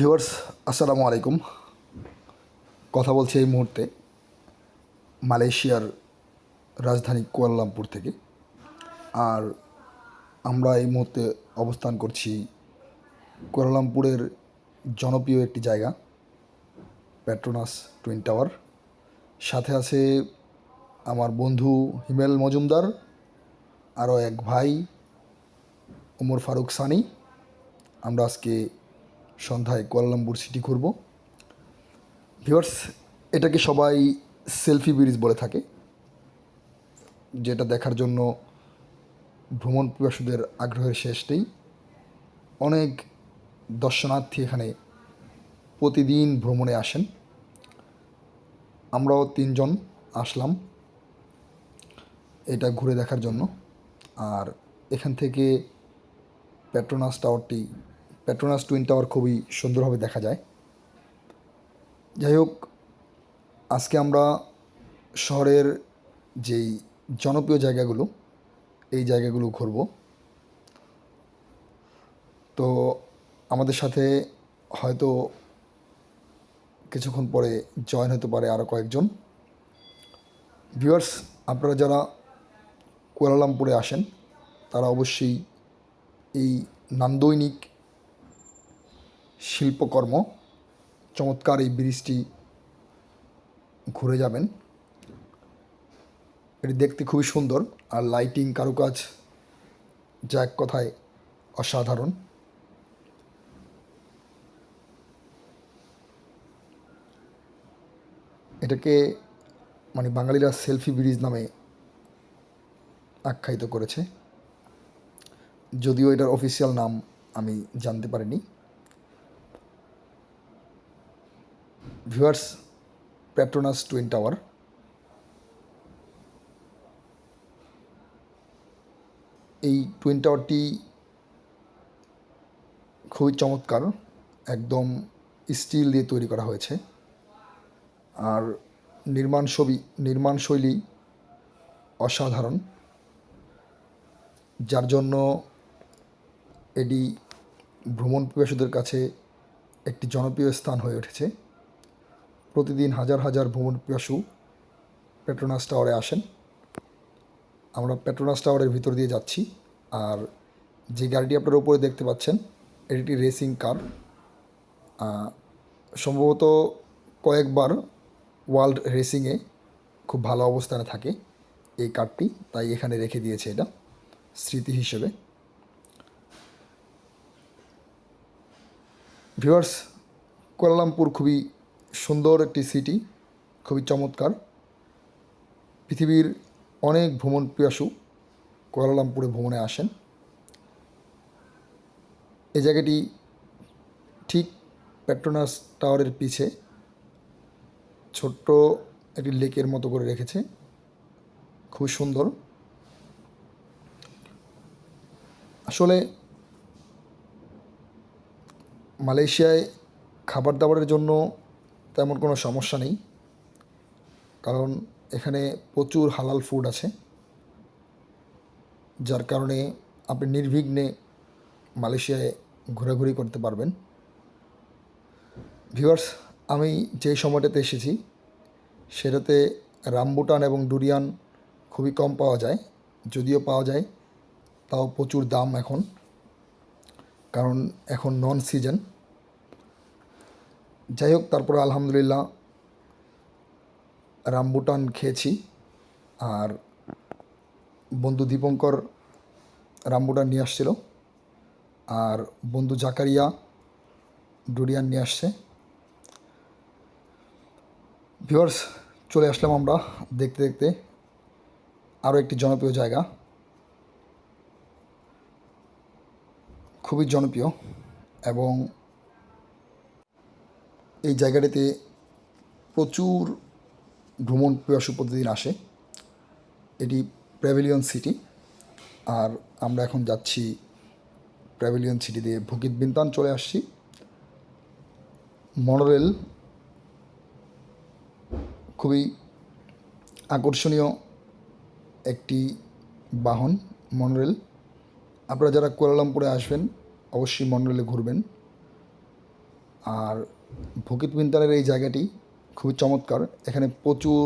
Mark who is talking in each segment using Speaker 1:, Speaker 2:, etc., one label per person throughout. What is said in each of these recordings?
Speaker 1: Viewers, আসসালামু আলাইকুম। কথা বলছি এই মুহূর্তে মালয়েশিয়ার রাজধানী কুয়ালালামপুর থেকে। আর আমরা এই মুহূর্তে অবস্থান করছি কুয়ালালামপুরের জনপ্রিয় একটি জায়গা প্যাট্রোনাস টুইন টাওয়ার সাথে আছে আমার বন্ধু হিমেল মজুমদার, আরও এক ভাই ওমর ফারুক সানি। আমরা আজকে সন্ধ্যায় কুয়ালালামপুর সিটি ঘুরব। ভিউয়ার্স এটাকে সবাই সেলফি ব্রিজ বলে থাকে, যেটা দেখার জন্য ভ্রমণ পিপাসুদের আগ্রহের শেষ নেই। অনেক দর্শনার্থী এখানে প্রতিদিন ভ্রমণে আসেন। আমরাও তিনজন আসলাম এটা ঘুরে দেখার জন্য। আর এখান থেকে পেট্রোনাস টাওয়ারটি পেট্রোনাস টুইন টাওয়ার খুবই সুন্দরভাবে দেখা যায়। যাই হোক আজকে আমরা শহরের যেই জনপ্রিয় জায়গাগুলো, এই জায়গাগুলো ঘুরব। তো আমাদের সাথে হয়তো কিছুক্ষণ পরে জয়েন হতে পারে আরও কয়েকজন। ভিউয়ার্স আপনারা যারা কুয়ালালামপুরে আসেন, তারা অবশ্যই এই নান্দৈনিক শিল্পকর্ম। চমৎকার এই ব্রিজটি ঘুরে যাবেন। এটি দেখতে খুবই সুন্দর আর লাইটিং কারুকাজ যা এক কথায় অসাধারণ। এটাকে মানে বাঙালিরা সেলফি ব্রিজ নামে আখ্যায়িত করেছে। যদিও এটার অফিসিয়াল নাম আমি জানতে পারিনি। ভিউয়ার্স পেট্রোনাস টুইন টাওয়ার এই টুইন টাওয়ারটি খুবই চমৎকার, একদম স্টিল দিয়ে তৈরি করা হয়েছে। আর নির্মাণ ছবি, নির্মাণ শৈলী অসাধারণ। যার জন্য এটি ভ্রমণ পিপাসুদের কাছে একটি জনপ্রিয় স্থান হয়ে উঠেছে। প্রতিদিন হাজার হাজার ভ্রমণ পিপাসু পেট্রোনাস টাওয়ারে আসেন। আমরা পেট্রোনাস টাওয়ারের ভিতর দিয়ে যাচ্ছি আর যে গাড়িটি আপনারা উপরে দেখতে পাচ্ছেন, এটি একটি রেসিং কার সম্ভবত কয়েকবার ওয়ার্ল্ড রেসিংয়ে খুব ভালো অবস্থানে থাকে এই কারটি তাই এখানে রেখে দিয়েছে এটা স্মৃতি হিসেবে। ভিউয়ার্স কুয়ালালামপুর খুবই সুন্দর একটি সিটি খুবই চমৎকার। পৃথিবীর অনেক ভ্রমণ পিয়াসু কুয়ালালামপুরে ভ্রমণে আসেন। এই জায়গাটি ঠিক প্যাট্রোনাস টাওয়ারের পিছে ছোট্ট একটি লেকের মতো করে রেখেছে। খুব সুন্দর। আসলে মালয়েশিয়ায় খাবার দাবারের জন্য তেমন কোনো সমস্যা নেই। কারণ এখানে প্রচুর হালাল ফুড আছে। যার কারণে আপনি নির্বিঘ্নে মালয়েশিয়ায় ঘোরাঘুরি করতে পারবেন। ভিউয়ার্স আমি যেই সময়টাতে এসেছি, সেটাতে রামবুটান এবং ডুরিয়ান খুবই কম পাওয়া যায়। যদিও পাওয়া যায়, তাও প্রচুর দাম এখন। কারণ এখন নন সিজন যাই হোক তারপরে আলহামদুলিল্লাহ রামবুটান খেয়েছি। আর বন্ধু দীপঙ্কর রামবুটান নিয়ে আসছিল। আর বন্ধু জাকারিয়া ডুরিয়ান নিয়ে আসছে। ভিউয়ার্স, চলে আসলাম আমরা দেখতে দেখতে আরও একটি জনপ্রিয় জায়গা। খুবই জনপ্রিয় এবং এই জায়গাটিতে প্রচুর ভ্রমণ পিপাসু প্রতিদিন আসে। এটি প্যাভিলিয়ন সিটি আর আমরা এখন যাচ্ছি প্যাভিলিয়ন সিটি দিয়ে ভুকিত বিন্তান চলে আসছি। মনোরেল খুবই আকর্ষণীয় একটি বাহন মনোরেল আপনারা যারা কুয়ালালামপুরে আসবেন, অবশ্যই মনোরেলে ঘুরবেন। আর ভকিত বিন্তারের এই জায়গাটি খুবই চমৎকার। এখানে প্রচুর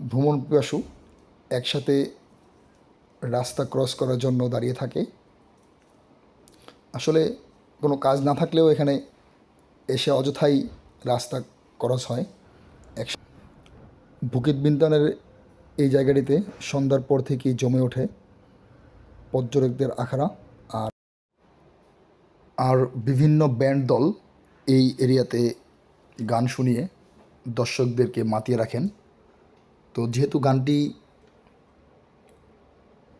Speaker 1: ভ্রমণ পিপাসু একসাথে রাস্তা ক্রস করার জন্য দাঁড়িয়ে থাকে। আসলে কোনো কাজ না থাকলেও এখানে এসে অযথাই রাস্তা ক্রস হয়। এক বুকিত বিন্তানের এই জায়গাটিতে সন্ধ্যার পর থেকেই জমে ওঠে পর্যটকদের আখড়া। আর আর বিভিন্ন ব্যান্ড দল এই এরিয়াতে গান শুনিয়ে দর্শকদেরকে মাতিয়ে রাখেন। তো যেহেতু গানটি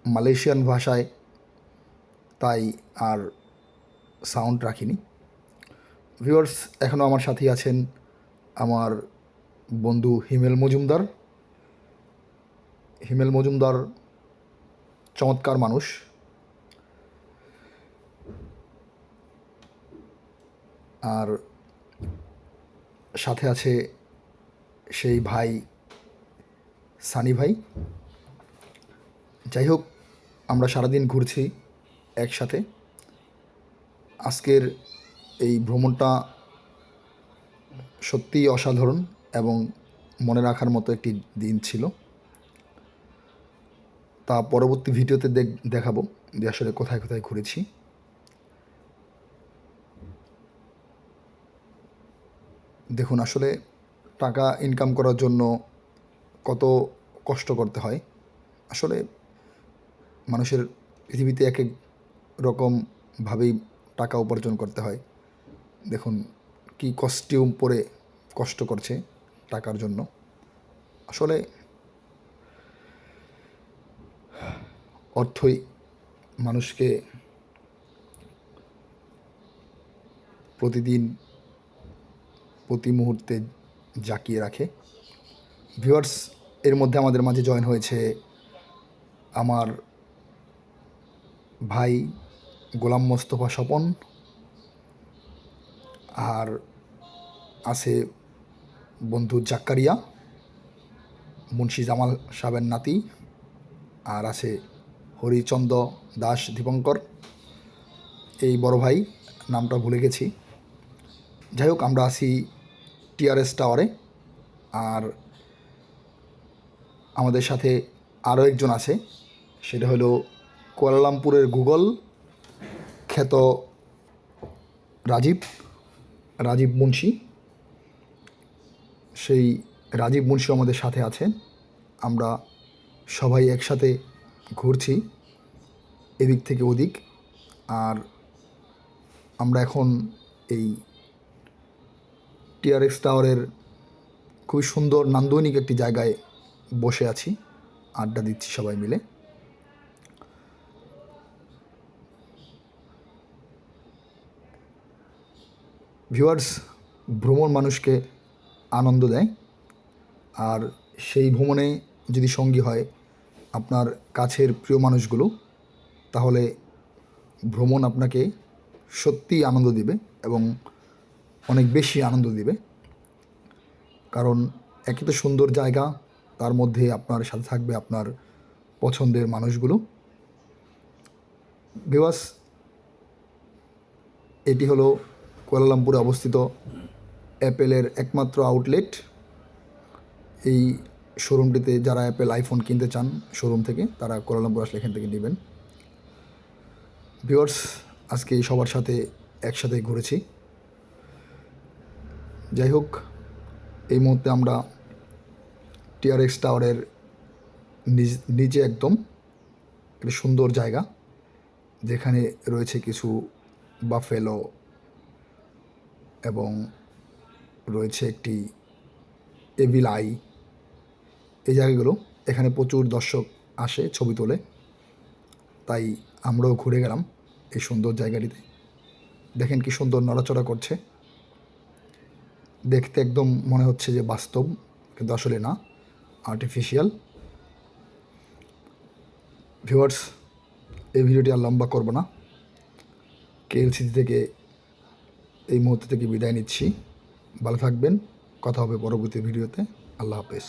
Speaker 1: মালয়েশিয়ান ভাষায়, তাই আর সাউন্ড রাখিনি। ভিউয়ার্স, এখনও আমার সাথেই আছেন আমার বন্ধু হিমেল মজুমদার। হিমেল মজুমদার চমৎকার মানুষ। আর সাথে আছে সেই ভাই, সানি ভাই। যাই হোক, আমরা সারাদিন ঘুরছি একসাথে। আজকের এই ভ্রমণটা সত্যিই অসাধারণ এবং মনে রাখার মতো একটি দিন ছিল। তা পরবর্তী ভিডিওতে দেখ, দেখাবো যে আসলে কোথায় কোথায় ঘুরেছি। দেখুন, আসলে টাকা ইনকাম করার জন্য কত কষ্ট করতে হয়। আসলে মানুষের পৃথিবীতে এক এক রকমভাবেই টাকা উপার্জন করতে হয়। দেখুন, কি কস্টিউম পরে কষ্ট করছে টাকার জন্য। আসলে অর্থই মানুষকে প্রতিদিন প্রতি মুহূর্তে জাকিয়ে রাখে। ভিউয়ার্স এর মধ্যে আমাদের মাঝে জয়েন হয়েছে আমার ভাই গোলাম মোস্তফা স্বপন আর আছে বন্ধু জাক্কারিয়া, মুন্সি জামাল সাহেবের নাতি আর আছে হরিচন্দ্র দাস দীপঙ্কর। এই বড় ভাই, নামটা ভুলে গেছি। যাই হোক, আমরা আছি টিআরএস টাওয়ারে আর আমাদের সাথে আরও একজন আছে, সেটা হলো কুয়ালালামপুরের গুগল খ্যাত রাজীব রাজীব মুন্সি। সেই রাজীব মুন্সি আমাদের সাথে আছেন আমরা সবাই একসাথে ঘুরছি, এদিক থেকে ওদিক। আর আমরা এখন এই টিআরএক্স টাওয়ারের খুবই সুন্দর নান্দনিক একটি জায়গায় বসে আছি, আড্ডা দিচ্ছি সবাই মিলে। ভিউয়ার্স ভ্রমণ মানুষকে আনন্দ দেয়, আর সেই ভ্রমণে যদি সঙ্গী হয় আপনার কাছের প্রিয় মানুষগুলো, তাহলে ভ্রমণ আপনাকে সত্যিই আনন্দ দিবে এবং অনেক বেশি আনন্দ দিবে। কারণ একই তো সুন্দর জায়গা, তার মধ্যে আপনার সাথে থাকবে আপনার পছন্দের মানুষগুলো। বিবাস এটি হলো কুয়ালালামপুরে অবস্থিত অ্যাপেলের একমাত্র আউটলেট। এই শোরুমটিতে যারা অ্যাপেল আইফোন কিনতে চান শোরুম থেকে, তারা কুয়ালালামপুর আসলে এখান থেকে নেবেন। ভিওর্স আজকে সবার সাথে একসাথে ঘুরেছি। যাই হোক, এই মুহূর্তে আমরা টিআরএক্স টাওয়ারের নিচে একদম একটি সুন্দর জায়গা, যেখানে রয়েছে কিছু বাফেলো এবং রয়েছে একটি এভিল আই। এই জায়গাগুলো, এখানে প্রচুর দর্শক আসে ছবি তোলে। তাই আমরাও ঘুরে গেলাম এই সুন্দর জায়গাটিতে। দেখেন কি সুন্দর নড়াচড়া করছে। দেখতে একদম মনে হচ্ছে যে বাস্তব, কিন্তু আসলে না আর্টিফিশিয়াল ভিউয়ার্স এই ভিডিওটি আর লম্বা করব না। কেএলসিটি থেকে এই মুহূর্ত থেকে বিদায় নিচ্ছি। ভালো থাকবেন, কথা হবে পরবর্তী ভিডিওতে। আল্লাহ হাফেজ।